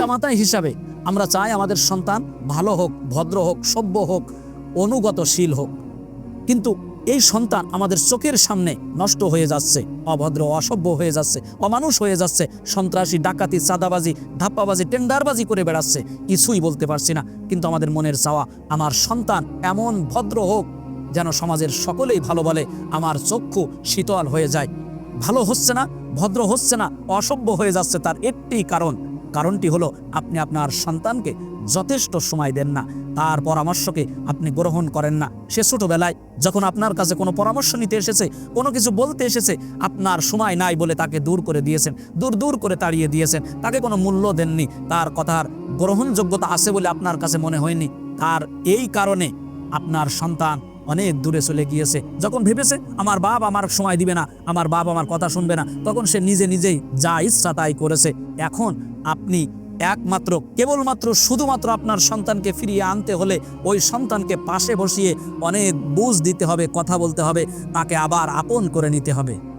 পিতামাতা হিসাবে আমরা চাই আমাদের সন্তান ভালো হোক, ভদ্র হোক, সভ্য হোক, অনুগতশীল হোক। কিন্তু এই সন্তান আমাদের চোখের সামনে নষ্ট হয়ে যাচ্ছে, অভদ্র, অসভ্য হয়ে যাচ্ছে, অমানুষ হয়ে যাচ্ছে, সন্ত্রাসী, ডাকাতি, চাঁদাবাজি, ধাপ্পাবাজি, টেন্ডারবাজি করে বেড়াচ্ছে, কিছুই বলতে পারছি না। কিন্তু আমাদের মনের চাওয়া, আমার সন্তান এমন ভদ্র হোক যেন সমাজের সকলেই ভালো বলে, আমার চক্ষু শীতল হয়ে যায়। ভালো হচ্ছে না, ভদ্র হচ্ছে না, অসভ্য হয়ে যাচ্ছে তার একটি কারণ। কারণটি হলো আপনি আপনার সন্তানকে যথেষ্ট সময় দেন না। তার পরামর্শকে আপনি গ্রহণ করেন না। সে ছোটবেলায় যখন আপনার কাছে কোনো পরামর্শ নিতে এসেছে, কোনো কিছু বলতে এসেছে, আপনার সময় নাই বলে তাকে দূর করে দিয়েছেন, দূর দূর করে তাড়িয়ে দিয়েছেন, তাকে কোনো মূল্য দেননি, তার কথার গ্রহণযোগ্যতা আছে বলে আপনার কাছে মনে হয়নি। তার এই কারণে আপনার সন্তান অনেক দূরে চলে গিয়েছে। যখন ভেবেছে, আমার বাপ আমার সময় দিবে না, আমার বাপ আমার কথা শুনবে না, তখন সে নিজে নিজেই যা ইচ্ছা তাই করেছে। এখন আপনি একমাত্র, কেবলমাত্র শুধুমাত্র আপনার সন্তানকে ফিরিয়ে আনতে হলে ওই সন্তানকে পাশে বসিয়ে অনেক বুঝ দিতে হবে, কথা বলতে হবে, তাকে আবার আপন করে নিতে হবে।